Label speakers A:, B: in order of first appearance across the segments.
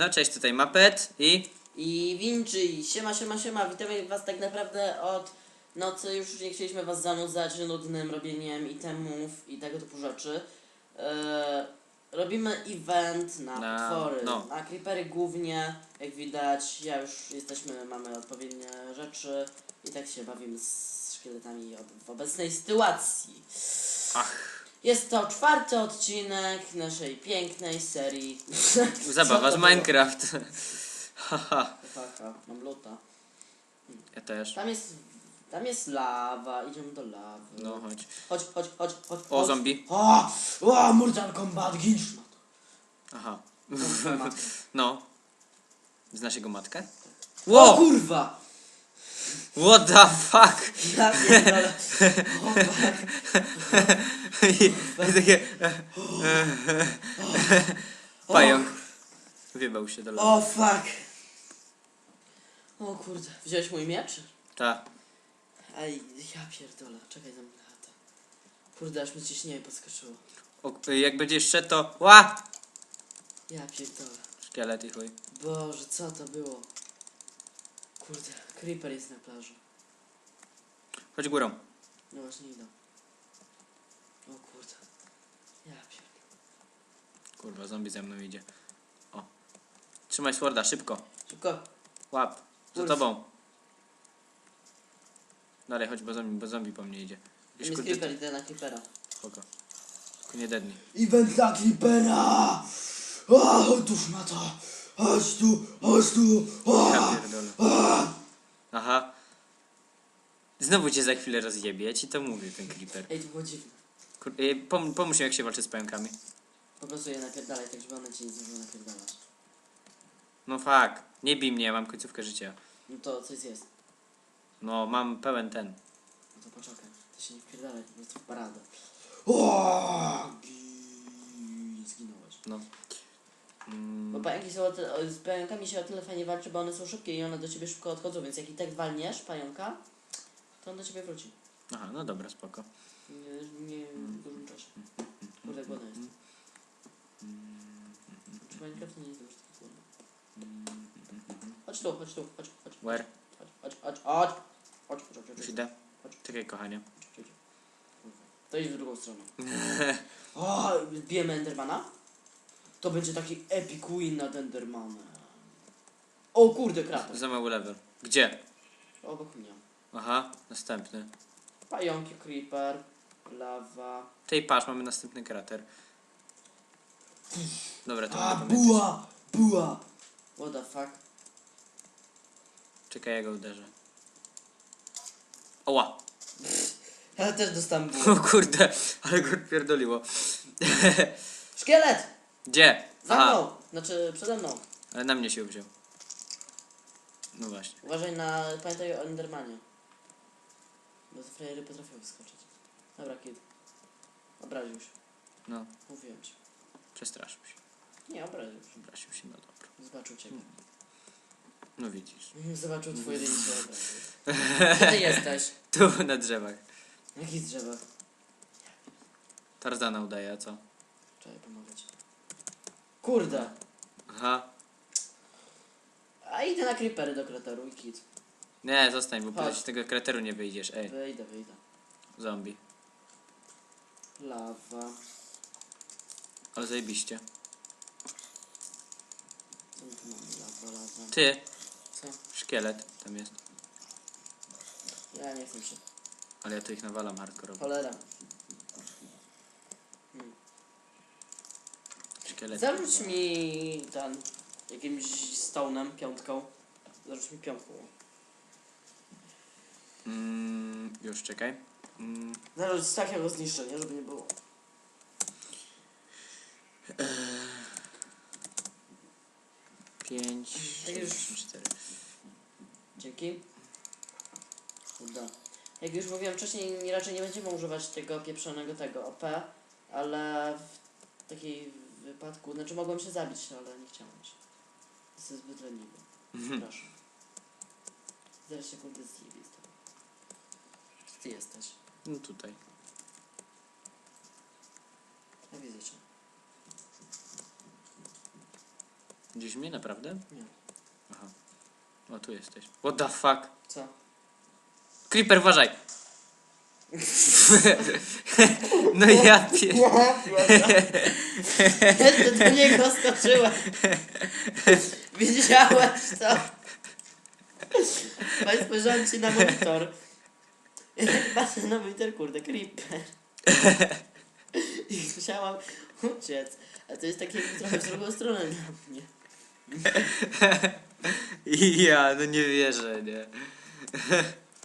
A: No cześć, tutaj Mapet i...
B: I Vinci, siema, siema, siema, witamy was tak naprawdę od nocy, już nie chcieliśmy was zanudzać nudnym robieniem itemów i tego typu rzeczy. Eee, robimy event na,
A: Na-
B: potwory,
A: no.
B: na creepery głównie, jak widać, ja już jesteśmy, mamy odpowiednie rzeczy i tak się bawimy z szkieletami ob- w obecnej sytuacji.
A: Ach,
B: Jest to czwarty odcinek naszej pięknej serii.
A: zabawa z? Minecraft. Haha,
B: Haha, mam luta.
A: ja też.
B: Tam jest, tam jest lawa, idziemy do lawy.
A: No chodź.
B: Chodź, chodź, chodź, chodź.
A: O,
B: chodź.
A: zombie.
B: O, o Mortal Kombat, ginsz na to.
A: Aha. No. Znasz jego matkę?
B: O
A: Wow!
B: kurwa!
A: What the fuck?
B: Ja pierdolę. O.
A: I, i takie... Pająk. Wybał się do lawy.
B: o fuck. O kurde, wziąłeś mój miecz?
A: Ta.
B: Ej, ja pierdolę, czekaj za mnie chatę. Kurde, aż mi ciśnienie podskoczyło.
A: O, jak będziesz szedł to... Ła!
B: Ja pierdolę.
A: Szkielet i chuj.
B: Boże, co to było? Kurde, creeper jest na plaży.
A: Chodź górą.
B: No właśnie idę. O kurde. Ja pierdolę.
A: Kurwa, zombie ze mną idzie. O. Trzymaj sworda, szybko.
B: Szybko.
A: Łap. Za
B: Kurwa.
A: tobą. Dalej, chodź, bo zombie, bo zombie po mnie idzie.
B: Tam jest
A: kurde...
B: creeper, idę na creepera.
A: Spoko. Tylko nie dednij.
B: Event dla creepera! O, otóż na to! Chodź tu, chodź tu! O,
A: Ja pierdolę. Aha. Znowu cię za chwilę rozjebie, ja ci to mówię, ten creeper.
B: Ej, to było dziwne.
A: Kur... Pom pomóż mi, jak się walczy z pająkami.
B: Po prostu je napierdalaj, tak żeby one cię nie zdążyły napierdalać.
A: No fuck. Nie bij mnie, mam końcówkę życia.
B: No to coś jest.
A: No, mam pełen ten.
B: No to poczekaj. To się nie wpierdalaj, po prostu w paradę. O, gi- Zginąłeś.
A: No.
B: Bo
A: Mm,
B: pająki są z pająkami się o tyle fajnie walczy, bo one są szybkie i one do ciebie szybko odchodzą, więc jak i tak walniesz pająka, to on do ciebie wróci.
A: aha, no dobra, spoko.
B: Nie, nie w dużym czasie. Kurde, głodny jest. Czy Minecraft nie jest już taki głodny? Chodź tu, chodź tu, chodź, chodź.
A: Where?
B: Chodź, chodź, chodź, chodź. Chodź, chodź, chodź,
A: Już
B: chodź.
A: idę.
B: Chodź.
A: Czekaj, kochanie.
B: chodź, chodź. To idź w drugą stronę. O, bijemy Endermana? To będzie taki epic win nad Endermanem. O kurde, krater.
A: Za mały level. Gdzie?
B: Obok mnie.
A: Aha, następny.
B: Pająki, creeper, lawa.
A: Tej patrz, mamy następny krater. Dobra, to
B: A,
A: będę pamiętać.
B: buła, buła. What the fuck?
A: Czekaj, ja go uderzę. Oła!
B: Ja też dostałem bułę.
A: O kurde, ale go pierdoliło.
B: Szkielet!
A: Gdzie?
B: Za
A: Aha,
B: mną! Znaczy, przede mną.
A: ale na mnie się wziął. No właśnie.
B: Uważaj na... Pamiętaj o Endermanie. Bo te frajery potrafią wyskoczyć. Dobra, kid. Obraził się.
A: No,
B: Mówiłem ci.
A: przestraszył się.
B: Nie, obraził się.
A: Przestraszył się, no dobra.
B: Zobaczył ciebie.
A: No widzisz.
B: Zobaczył twoje się obraził. Gdzie ty jesteś?
A: Tu na drzewach.
B: Na jakich drzewach?
A: Tarzana udaje, a co?
B: Czekaj, pomogę ci. Kurde!
A: Aha.
B: A idę na creepery do krateru i kit.
A: Nie, zostań, bo
B: Chodź.
A: potem z tego krateru nie wyjdziesz. Ej,
B: Wyjdę, wyjdę.
A: zombie.
B: Lawa.
A: Ale zajebiście.
B: Co tu mamy? Lawa, lawa.
A: Ty,
B: Co?
A: szkielet tam jest.
B: Ja nie chcę się.
A: Ale ja tu ich nawalam hardkorowo.
B: Cholera.
A: Szkielet.
B: Zarzuć mi ten jakimś stone'em, piątką. Zarzuć mi piątką.
A: Mm, już czekaj. Mm,
B: Zarzuć takiego zniszczenia, żeby nie było.
A: pięć,
B: Tak już-
A: cztery.
B: Dzięki. Uda. Jak już mówiłem wcześniej, nie- raczej nie będziemy używać tego pieprzonego tego OP, ale w takiej wypadku, znaczy mogłem się zabić, ale nie chciałem się. Jestem zbyt leniwy. Przepraszam. Zaraz się kurde zjebie z tobą. Gdzie ty jesteś?
A: No tutaj.
B: Ja widzę cię.
A: Widzisz mnie naprawdę?
B: Nie.
A: Aha. O, tu jesteś. What the fuck?
B: Co?
A: Creeper, uważaj! no ja pier...
B: Jeszcze do niego skoczyłem. Widziałeś to? Państwo spojrzałem ci na monitor. Patrzę na monitor, kurde, creeper. I musiałam uciec. A to jest takie trochę w drugą stronę dla mnie.
A: Ja, no nie wierzę, nie.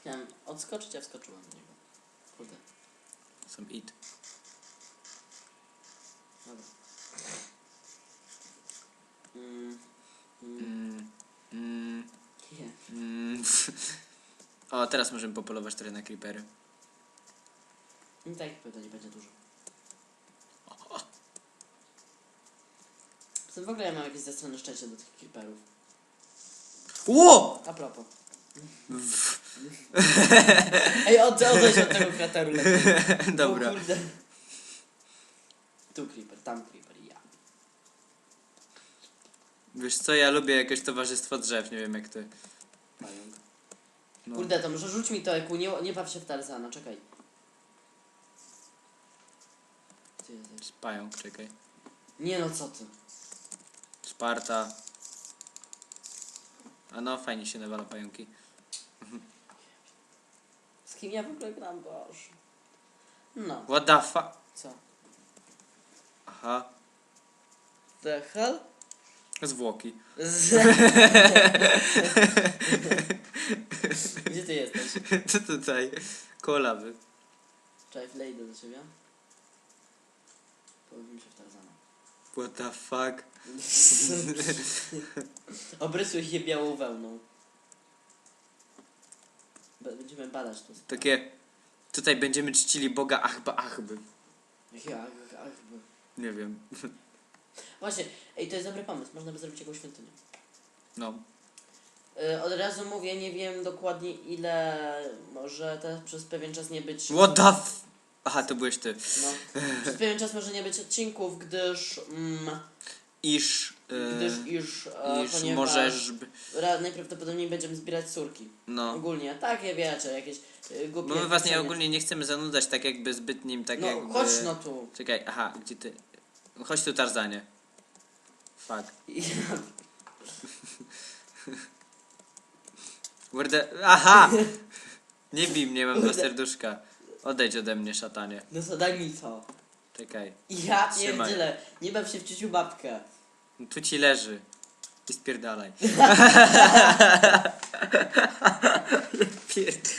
B: Chciałem odskoczyć, a wskoczyłam na niego. Kurde,
A: Są it.
B: dobra. Mm, mm,
A: Mm,
B: nie.
A: mm. O, teraz możemy popolować trochę na creepery.
B: I tak nie będzie dużo. Tym w ogóle ja mam jakieś zastrane szczęście do tych creeperów.
A: Ło!
B: A propos. Ej, od, odejdź od tego krateru lepiej.
A: Dobra.
B: O kurde. Tu creeper, tam creeper, ja.
A: Wiesz co, ja lubię jakieś towarzystwo drzew, nie wiem jak ty.
B: Pająk.
A: No.
B: Kurde, to może rzuć mi to, Eku, nie, nie baw się w Tarzana, czekaj. Gdzie jesteś?
A: Pająk, czekaj.
B: Nie no, co ty?
A: Sparta. A no, fajnie się nawala pająki.
B: Kim ja w ogóle gram, boż? No,
A: What the fuck?
B: co?
A: Aha,
B: The hell?
A: zwłoki.
B: Z... Gdzie ty jesteś?
A: To tutaj, koło lawy.
B: Czekaj, wlejdę do ciebie. Pobawimy się w Tarzana.
A: What the fuck?
B: Obrysuj je białą wełną. Będziemy badać to.
A: Takie, tutaj będziemy czcili Boga Achba Achby.
B: Ja, ach, bo-
A: Nie wiem.
B: Właśnie, ej, to jest dobry pomysł. Można by zrobić jakąś świątynię.
A: No.
B: Yy, od razu mówię, nie wiem dokładnie ile może teraz przez pewien czas nie być.
A: What the f... Aha, to byłeś ty.
B: No, przez pewien czas może nie być odcinków, gdyż. Mm,
A: Iż... e,
B: gdyż iż. E,
A: iż
B: ponieważ
A: możesz... b-
B: ra- najprawdopodobniej będziemy zbierać surki.
A: No.
B: Ogólnie, takie wiecie, jakieś y, głupie.
A: Bo my was nie ogólnie nie chcemy zanudzać tak jakby zbytnim, tak
B: no,
A: jakby...
B: chodź no tu.
A: Czekaj, aha, gdzie ty... Chodź tu Tarzanie. Fuck. Kurde, aha! Nie bij mnie, mam dwa serduszka. Odejdź ode mnie, szatanie.
B: No to daj mi to.
A: Czekaj.
B: Ja
A: Trzymaj.
B: pierdzielę, nie baw się w ciuciu babkę.
A: Tu ci leży. I spierdalaj. Pierd...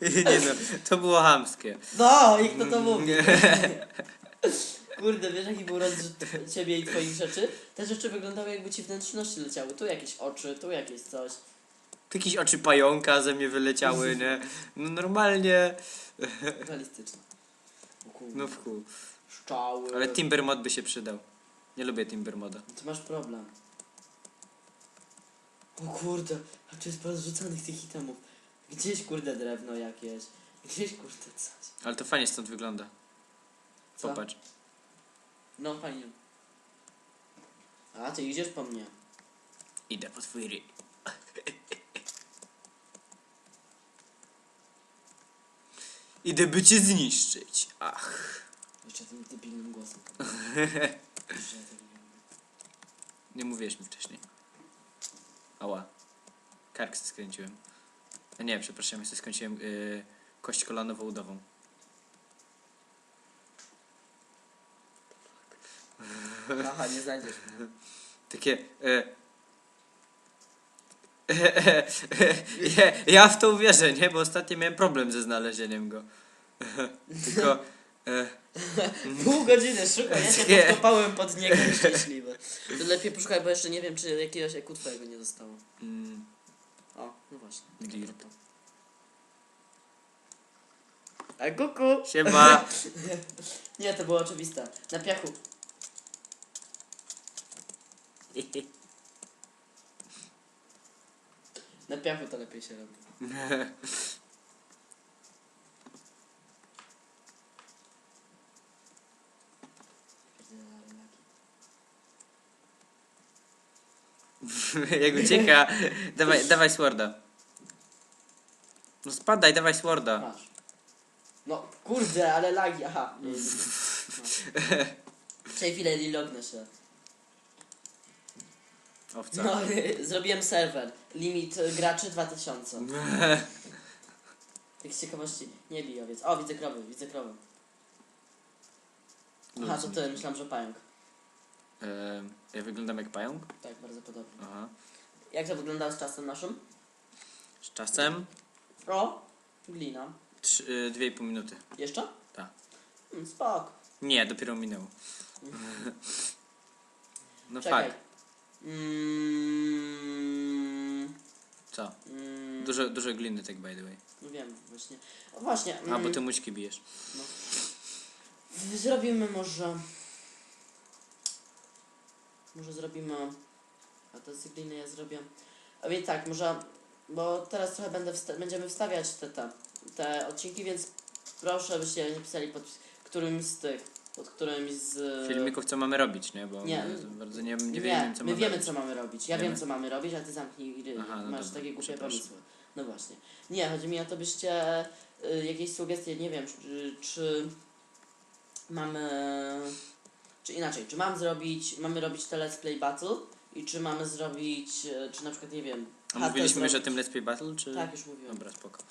A: Nie no, to było hamskie.
B: No, i kto to mówi? Kurde, wiesz jaki był rozrzut ciebie i twoich rzeczy? Te rzeczy wyglądały jakby ci wnętrzności leciały. Tu jakieś oczy, tu jakieś coś.
A: Jakieś oczy pająka ze mnie wyleciały, nie? No normalnie.
B: Realistyczne.
A: No w chuj.
B: Szczały.
A: Ale Timber mod by się przydał. Nie lubię Timber moda.
B: Ty masz problem. O kurde, a tu jest porozrzucanych tych itemów. Gdzieś kurde drewno jakieś. Gdzieś kurde coś.
A: Ale to fajnie stąd wygląda.
B: Co?
A: Popatrz.
B: No fajnie. A ty idziesz po mnie.
A: Idę po twój ryj. Idę by cię zniszczyć. Ach.
B: Jeszcze tym debilnym głosem. Nie
A: mówiłeś mi wcześniej. Ała. Kark sobie skręciłem. A nie, przepraszam, ja sobie skręciłem yy, kość kolanowo-udową.
B: Aha, nie znajdziesz mnie.
A: Takie. E, ja, ja w to uwierzę, nie? Bo ostatnio miałem problem ze znalezieniem go. Tylko. E,
B: Pół godziny szukaj, ja się
A: Nie.
B: podkopałem pod niego szczęśliwy. To lepiej poszukaj, bo jeszcze nie wiem, czy jakiegoś eku twojego nie zostało.
A: mm,
B: O, no właśnie.
A: Dirt.
B: A kuku!
A: siema.
B: Nie, to było oczywiste. Na piachu. Na piachu to lepiej się robi.
A: Jak ucieka. dawaj, dawaj sworda. No spadaj, dawaj sworda.
B: Masz. No, kurde, ale lagi, aha. Nie, nie, chwilę, lognę się.
A: Owca.
B: No, zrobiłem serwer. Limit y, graczy 2000. Tak z ciekawości, nie bij owiec. O, widzę krowy, widzę krowy. Aha, to ty, myślałem, że pająk.
A: Ja wyglądam jak pająk?
B: Tak, bardzo podobnie.
A: Aha.
B: Jak to wygląda z czasem naszym?
A: Z czasem
B: O, glina.
A: trzy- y, dwie i pół minuty.
B: Jeszcze?
A: Tak.
B: Hmm, spok.
A: Nie, dopiero minęło. No
B: Czekaj.
A: fakt.
B: Mm,
A: Co?
B: mm,
A: Dużo, dużo gliny tak by the way.
B: No wiem, właśnie. O, właśnie.
A: A, bo
B: mm,
A: ty mućki bijesz.
B: Zrobimy może... Może zrobimy... A to z gliny ja zrobię... A więc tak, może... Bo teraz trochę będę wsta- będziemy wstawiać te, te, te odcinki, więc proszę, byście nie pisali pod którymś z tych, pod którymś z...
A: Filmików co mamy robić, nie? Bo
B: Nie.
A: bardzo nie, nie,
B: Nie,
A: wiem co
B: my
A: mamy
B: wiemy
A: robić.
B: co mamy robić. Ja
A: Wiemy?
B: wiem co mamy robić, a ty zamknij ry.
A: Aha, no
B: Masz
A: dobra,
B: takie głupie pomysły. No właśnie. Nie, chodzi mi o to, byście y, jakieś sugestie, nie wiem, czy, czy mamy... Czy inaczej, czy mam zrobić, mamy robić te Let's Play Battle i czy mamy zrobić, y, czy na przykład, nie wiem...
A: A mówiliśmy już o tym Let's Play Battle, czy...
B: Tak, już mówiłem.
A: Dobra, spoko.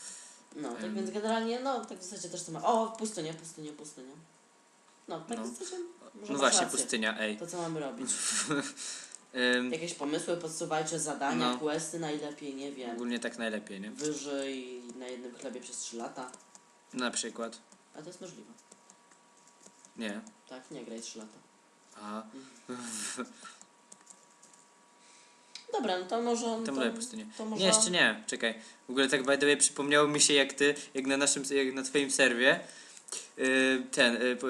B: No, tak
A: Em.
B: więc generalnie, no, tak w zasadzie też to ma... O, pustynia, pustynia, pustynia. No, tak
A: No.
B: w zasadzie...
A: No właśnie,
B: rację.
A: pustynia, ej.
B: To co mamy robić?
A: Ym,
B: Jakieś pomysły, podsuwajcie zadania,
A: No.
B: questy najlepiej, nie wiem.
A: ogólnie tak najlepiej, nie?
B: Wyżej na jednym chlebie przez 3 lata.
A: Na przykład.
B: A to jest możliwe.
A: Nie.
B: Tak, nie graj 3 lata.
A: Aha.
B: Dobra, no to może...
A: To
B: to,
A: może pustynię.
B: to może...
A: Nie, jeszcze nie. Czekaj. W ogóle tak by the way przypomniało mi się jak ty, jak na naszym, jak na twoim serwie. Yy, ten, yy, po-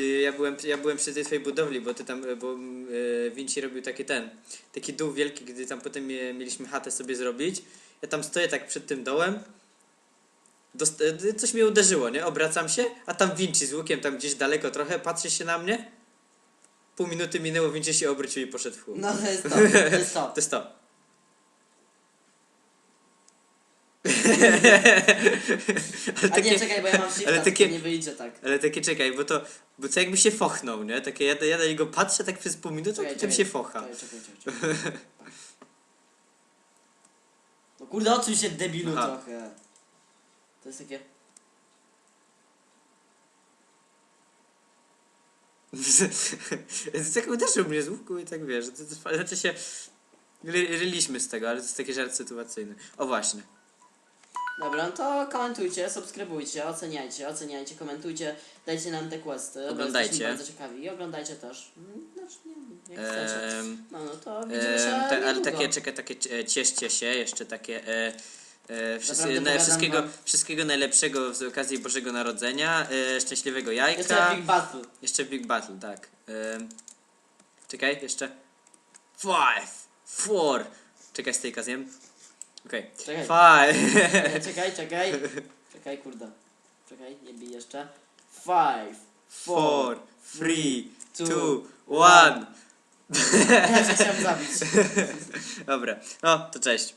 A: yy, ja, byłem, ja byłem przy tej twojej budowli, bo ty tam, yy, bo yy, Vinci robił taki ten, taki dół wielki, gdy tam potem mie- mieliśmy chatę sobie zrobić. Ja tam stoję tak przed tym dołem. Dost, yy, coś mnie uderzyło, nie? Obracam się, a tam Vinci z łukiem tam gdzieś daleko trochę, patrzy się na mnie. Pół minuty minęło, Vinci się obrócił i poszedł w chłop.
B: No to jest to, to jest to.
A: To jest to. ale,
B: A nie,
A: takie,
B: czekaj, bo ja mam shifta,
A: ale takie-
B: takie... nie wyjdzie tak.
A: ale takie czekaj, bo to, bo to jakby się fochnął, nie? Takie ja, ja na niego patrzę tak przez pół minuty, a
B: Czekaj,
A: potem
B: czekaj,
A: się focha.
B: Czekaj, czekaj, czekaj. No kurde, odsuń się debilu
A: Aha.
B: trochę. To jest takie...
A: tak uderzył mnie z łuku i tak wiesz, to, to, znaczy się ry, ryliśmy z tego, ale to jest taki żart sytuacyjny. O właśnie.
B: Dobra, no to komentujcie, subskrybujcie, oceniajcie, oceniajcie, komentujcie, dajcie nam te questy,
A: Oglądajcie.
B: bardzo ciekawi i oglądajcie też. Mm, Znaczy, nie wiem, jak chcecie. No, no to widzimy się
A: Ehm, te, ale
B: niedługo.
A: takie, czekaj, takie e, cieszcie się, jeszcze takie e, e, wszyscy,
B: Naprawdę
A: na, wszystkiego,
B: wam.
A: wszystkiego najlepszego z okazji Bożego Narodzenia, e, szczęśliwego jajka.
B: Jeszcze Big Battle.
A: Jeszcze Big Battle, tak. Ehm, czekaj, jeszcze. Five, four. Czekaj, stejka zjem. Okej.
B: Czekaj.
A: Five.
B: Nie, czekaj, czekaj. Czekaj, kurde. Czekaj, nie bij jeszcze. Five,
A: four, three,
B: two,
A: two, one.
B: Ja cię chciałem zabić.
A: Dobra, no to cześć.